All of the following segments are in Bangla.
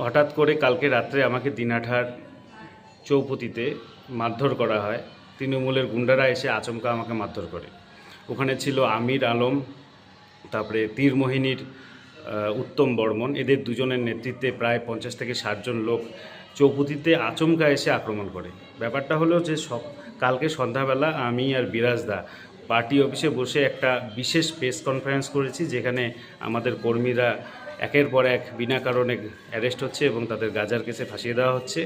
হঠাৎ করে কালকে রাত্রে আমাকে দিনাঠার চৌপতিতে মারধর করা হয়। তৃণমূলের গুন্ডারা এসে আচমকা আমাকে মারধর করে। ওখানে ছিল আমির আলম, তারপরে তীরমোহিনীর উত্তম বর্মন। এদের দুজনের নেতৃত্বে প্রায় পঞ্চাশ থেকে ষাটজন লোক চৌপতিতে আচমকা এসে আক্রমণ করে। ব্যাপারটা হলো যে সব, কালকে সন্ধ্যাবেলা আমি আর বিরাজদা পার্টি অফিসে বসে একটা বিশেষ প্রেস কনফারেন্স করেছি, যেখানে আমাদের কর্মীরা একের পর এক বিনা কারণে অ্যারেস্ট হচ্ছে এবং তাদের গাজার কেসে ফাঁসিয়ে দেওয়া হচ্ছে,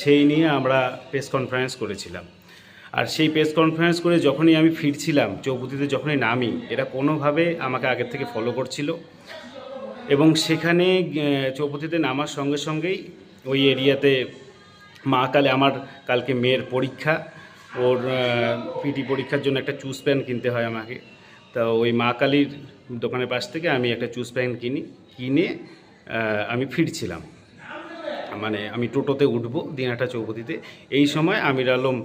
সেই নিয়ে আমরা প্রেস কনফারেন্স করেছিলাম। আর সেই প্রেস কনফারেন্স করে যখনই আমি ফিরছিলাম, চৌপতিতে যখনই নামি, এরা কোনোভাবে আমাকে আগের থেকে ফলো করছিল এবং সেখানে চৌপতিতে নামার সঙ্গে সঙ্গেই ওই এরিয়াতে মা কালে, আমার কালকে মেয়ের পরীক্ষা, ওর পিটি পরীক্ষার জন্য একটা চুজ প্যান কিনতে হয় আমাকে। তা ওই মা কালীর দোকানের পাশ থেকে আমি একটা চুজ প্যান্ট কিনি, কিনে আমি ফিরছিলাম। মানে আমি টোটোতে উঠবো দিনাটা চৌপতিতে। এই সময় আমির আলম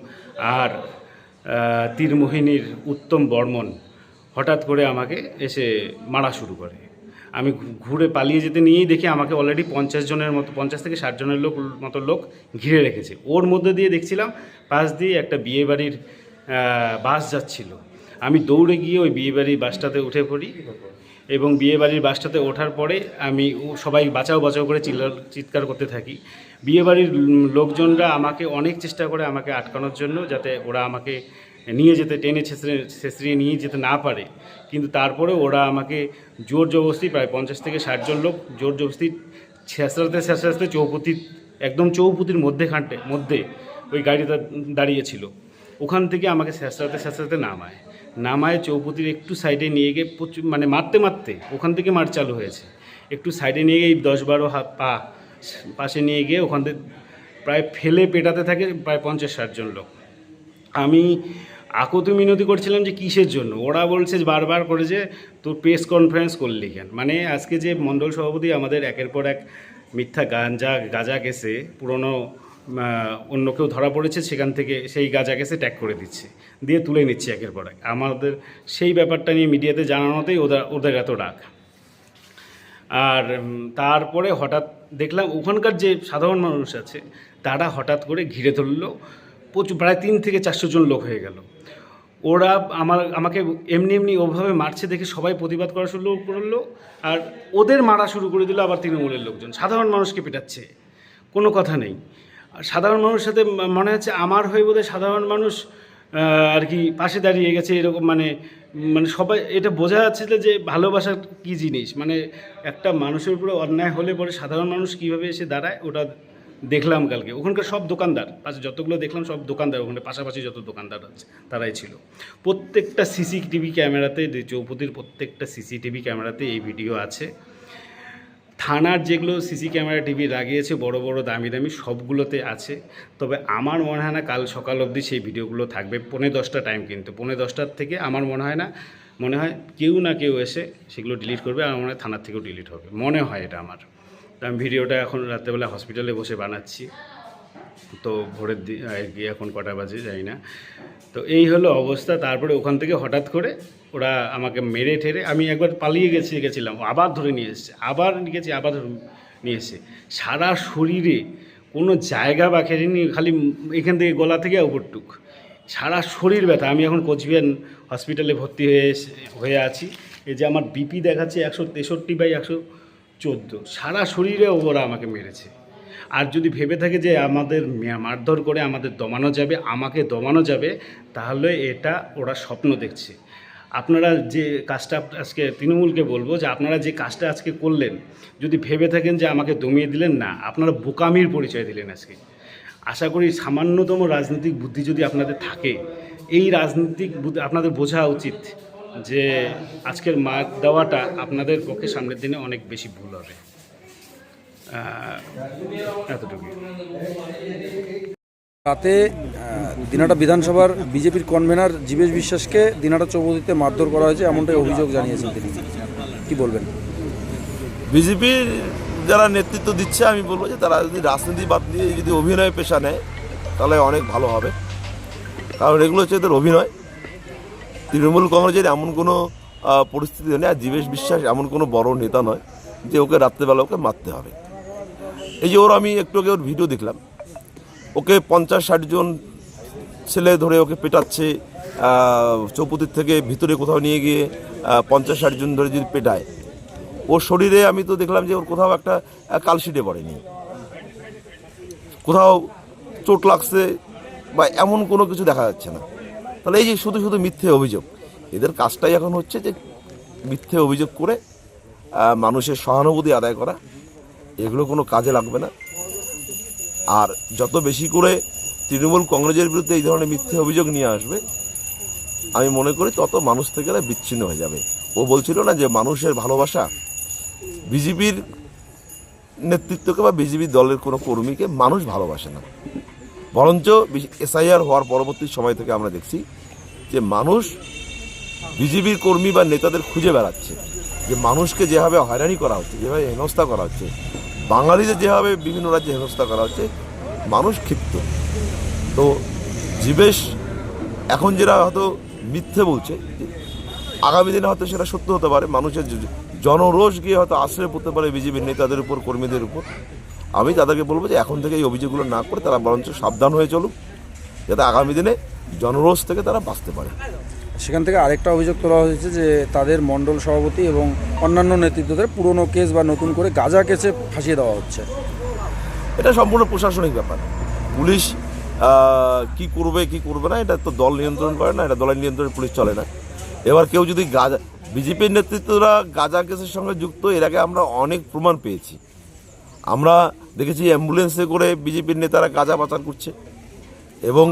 আর তীরমোহিনীর উত্তম বর্মন হঠাৎ করে আমাকে এসে মারা শুরু করে। আমি ঘুরে পালিয়ে যেতে নিয়েই দেখি আমাকে অলরেডি পঞ্চাশ জনের মতো, পঞ্চাশ থেকে ষাট জনের লোক, মতো লোক ঘিরে রেখেছে। ওর মধ্যে দিয়ে দেখছিলাম, পাশ দিয়ে একটা বিয়ে বাড়ির বাস যাচ্ছিল। আমি দৌড়ে গিয়ে ওই বিয়ে বাড়ির বাসটাতে উঠে পড়ি এবং বিয়ে বাড়ির বাসটাতে ওঠার পরে আমি সবাই বাঁচাও বাঁচাও করে চিৎকার করতে থাকি। বিয়ে বাড়ির লোকজনরা আমাকে অনেক চেষ্টা করে আমাকে আটকানোর জন্য যাতে ওরা আমাকে নিয়ে যেতে, টেনে ছেঁচড়ে, ছেঁচড়িয়ে নিয়ে যেতে না পারে। কিন্তু তারপরে ওরা আমাকে জোর জবরদস্তি প্রায় পঞ্চাশ থেকে ষাটজন লোক জোর জবরদস্তি ছেঁচড়াতে ছেঁচড়াতে চৌপতির একদম চৌপতির মধ্যেখানটে মধ্যে ওই গাড়িটা দাঁড়িয়েছিল। ওখান থেকে আমাকে ছেঁচড়াতে ছেঁচড়াতে নামায়। নামায় চৌপতির একটু সাইডে নিয়ে গিয়ে প্রচুর মানে মারতে মারতে ওখান থেকে মার চালু হয়েছে। একটু সাইডে নিয়ে গিয়ে দশ বারো হাত পা পাশে নিয়ে গিয়ে ওখান থেকে প্রায় ফেলে পেটাতে থাকে প্রায় পঞ্চাশ ষাটজন লোক। আমি আকত মিনতি করছিলাম যে কিসের জন্য? ওরা বলছে বারবার করে যে তোর প্রেস কনফারেন্স করলি কেন? মানে আজকে যে মণ্ডল সভাপতি আমাদের একের পর এক মিথ্যা গাঞ্জা গাজা কেসে পুরনো অন্য কেউ ধরা পড়েছে, সেখান থেকে সেই গাজা কেসে ট্যাগ করে দিচ্ছে, দিয়ে তুলে নিচ্ছে একের পর এক। আমাদের সেই ব্যাপারটা নিয়ে মিডিয়াতে জানানোতেই ওদের ওদের এত ডাক আর তারপরে হঠাৎ দেখলাম ওখানকার যে সাধারণ মানুষ আছে, তারা হঠাৎ করে ঘিরে ধরলো, প্রচুর, প্রায় তিন থেকে চারশো জন লোক হয়ে গেল। ওরা আমার, আমাকে এমনি এমনি ওভাবে মারছে দেখে সবাই প্রতিবাদ করা শুরু করল, আর ওদের মারা শুরু করে দিল আবার তৃণমূলের লোকজন। সাধারণ মানুষকে পেটাচ্ছে, কোনো কথা নেই। সাধারণ মানুষের সাথে মনে হচ্ছে আমার হয়ে বোধহয় সাধারণ মানুষ আর কি পাশে দাঁড়িয়ে গেছে এরকম মানে মানে সবাই, এটা বোঝা যাচ্ছে যে ভালোবাসা কী জিনিস? মানে একটা মানুষের উপরে অন্যায় হলে পরে সাধারণ মানুষ কীভাবে এসে দাঁড়ায়, ওটা দেখলাম কালকে। ওখানকার সব দোকানদার, পাশে যতগুলো দেখলাম সব দোকানদার, ওখানে পাশাপাশি যত দোকানদার আছে, তারাই ছিল। প্রত্যেকটা সিসিটিভি ক্যামেরাতে চৌপতির প্রত্যেকটা সিসিটিভি ক্যামেরাতে এই ভিডিও আছে। থানার যেগুলো সিসি ক্যামেরা টিভি লাগিয়েছে, বড় বড় দামি দামি সবগুলোতে আছে। তবে আমার মনে হয় না কাল সকাল অবধি সেই ভিডিওগুলো থাকবে। পৌনে দশটা টাইম কিন্তু। পৌনে দশটার থেকে আমার মনে হয় না, মনে হয় কেউ না কেউ এসে সেগুলো ডিলিট করবে আর মনে হয় থানার থেকেও ডিলিট হবে। মনে হয় এটা আমার। আমি ভিডিওটা এখন রাত্রেবেলা হসপিটালে বসে বানাচ্ছি। তো ভোরের দি আর এখন কটা বাজে জানি না। তো এই হলো অবস্থা। তারপরে ওখান থেকে হঠাৎ করে ওরা আমাকে মেরে ঠেরে, আমি একবার পালিয়ে গেছি, গেছিলাম, আবার ধরে নিয়ে এসেছে, আবার নিয়ে গেছি, আবার নিয়ে এসছে। সারা শরীরে কোনো জায়গা বাখেনি খালি এখান থেকে গলা থেকে উপরটুক। সারা শরীর ব্যথা, আমি এখন কোচবিহার হসপিটালে ভর্তি হয়ে হয়ে আছি। এই যে আমার বিপি দেখাচ্ছে একশো তেষট্টি বাই একশো চোদ্দ। সারা শরীরে ওরা আমাকে মেরেছে। আর যদি ভেবে থাকে যে আমাদের মারধর করে আমাদের দমানো যাবে, আমাকে দমানো যাবে, তাহলে এটা ওরা স্বপ্ন দেখছে। আপনারা যে কাজটা আজকে তৃণমূলকে বলব যে আপনারা যে কাজটা আজকে করলেন যদি ভেবে থাকেন যে আমাকে দমিয়ে দিলেন না আপনারা বোকামির পরিচয় দিলেন আজকে। আশা করি সামান্যতম রাজনৈতিক বুদ্ধি যদি আপনাদের থাকে এই রাজনৈতিক বুদ্ধি আপনাদের বোঝা উচিত যে আজকের মার দেওয়াটা আপনাদের পক্ষে সামনের দিনে অনেক বেশি ভুল হবে। আহ, এতটুকুই। রাতে দিনাটা বিধানসভার বিজেপির কনভেনার জীবেশ বিশ্বাসকে দিনাটা চৌপতিতে মারধর করা হয়েছে, এমনটাই অভিযোগ জানিয়েছেন তিনি। কি বলবেন? বিজেপির যারা নেতৃত্ব দিচ্ছে, আমি বলব যে তারা যদি রাজনীতি বাদ দিয়ে যদি অভিনয় পেশা নেয়, তাহলে অনেক ভালো হবে। কারণ এগুলো হচ্ছে এদের অভিনয়। তৃণমূল কংগ্রেসের এমন কোনো পরিস্থিতি নেই, আর জীবেশ বিশ্বাস এমন কোনো বড় নেতা নয় যে ওকে রাত্রেবেলা ওকে মারতে হবে। এই যে ওর আমি একটু আগে ওর ভিডিও দেখলাম। ওকে পঞ্চাশ ষাট জন ছেলে ধরে ওকে পেটাচ্ছে চৌপতির থেকে ভিতরে কোথাও নিয়ে গিয়ে পঞ্চাশ ষাট জন ধরে যদি পেটায়। ওর শরীরে আমি তো দেখলাম যে ওর কোথাও একটা কালশিটে পড়েনি। কোথাও চোট লাগছে বা এমন কোনো কিছু দেখা যাচ্ছে না। তাহলে এই যে শুধু শুধু মিথ্যে অভিযোগ, এদের কাজটাই এখন হচ্ছে যে মিথ্যে অভিযোগ করে মানুষের সহানুভূতি আদায় করা, এগুলো কোনো কাজে লাগবে না। আর যত বেশি করে তৃণমূল কংগ্রেসের বিরুদ্ধে এই ধরনের মিথ্যে অভিযোগ নিয়ে আসবে, আমি মনে করি তত মানুষ থেকে বিচ্ছিন্ন হয়ে যাবে। ও বলছিল না যে মানুষের ভালোবাসা বিজেপির নেতৃত্বকে বা বিজেপি দলের কোনো কর্মীকে মানুষ ভালোবাসে না। বরঞ্চ এসআইআর হওয়ার পরবর্তী সময় থেকে আমরা দেখছি যে মানুষ বিজেপির কর্মী বা নেতাদের খুঁজে বেড়াচ্ছে, যে মানুষকে যেভাবে হয়রানি করা হচ্ছে, যেভাবে হেনস্থা করা হচ্ছে বাঙালিদের যেভাবে বিভিন্ন রাজ্যে হেনস্থা করা হচ্ছে, মানুষ ক্ষিপ্ত। তো জীবেশ এখন যেটা হয়তো মিথ্যে বলছে আগামী দিনে হয়তো সেটা সত্য হতে পারে, মানুষের জনরোষ গিয়ে হয়তো আশ্রয় পড়তে পারে বিজেপির নেতাদের উপর, কর্মীদের উপর। আমি তাদেরকে বলব যে এখন থেকে এই অভিযোগগুলো না করে তারা বরঞ্চ সাবধান হয়ে চলুক, যাতে আগামী দিনে জনরোষ থেকে তারা বাঁচতে পারে। সেখান থেকে আরেকটা অভিযোগ তোলা হয়েছে যে তাদের মণ্ডল সভাপতি এবং অন্যান্য নেতৃত্বদের পুরনো কেস বা নতুন করে গাঁজা কেসে ফাঁসিয়ে দেওয়া হচ্ছে। এটা সম্পূর্ণ প্রশাসনিক ব্যাপার। পুলিশ কি করবে কি করবে না, এটা তো দল নিয়ন্ত্রণ করে না, এটা দলের নিয়ন্ত্রণে পুলিশ চলে না। এবার কেউ যদি গাজা, বিজেপির নেতৃত্বরা গাজা কেসের সঙ্গে যুক্ত, এর আগে আমরা অনেক প্রমাণ পেয়েছি। আমরা দেখেছি অ্যাম্বুলেন্সে করে বিজেপির নেতারা গাঁজা পাচার করছে এবং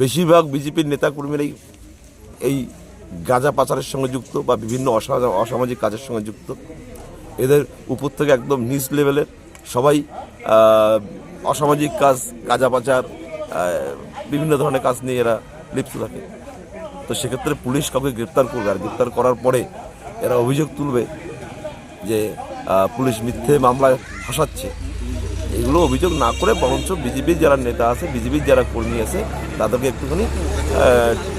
বেশিরভাগ বিজেপির নেতাকর্মীরাই এই গাঁজা পাচারের সঙ্গে যুক্ত বা বিভিন্ন অসামাজিক কাজের সঙ্গে যুক্ত। এদের উপর থেকে একদম নিচ লেভেলের সবাই অসামাজিক কাজ, গাঁজা পাচার বিভিন্ন ধরনের কাজ নিয়ে এরা লিপ্ত থাকে। তো সেক্ষেত্রে পুলিশ কাউকে গ্রেপ্তার করবে আর গ্রেপ্তার করার পরে এরা অভিযোগ তুলবে যে পুলিশ মিথ্যে মামলায় ফাঁসাচ্ছে। এগুলো অভিযোগ না করে বরঞ্চ বিজেপির যারা নেতা আছে বিজেপির যারা কর্মী আছে, তাদেরকে একটুখানি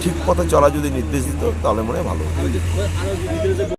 ঠিক পথে চলা যদি নির্দেশ দিত তাহলে মনে হয় ভালো।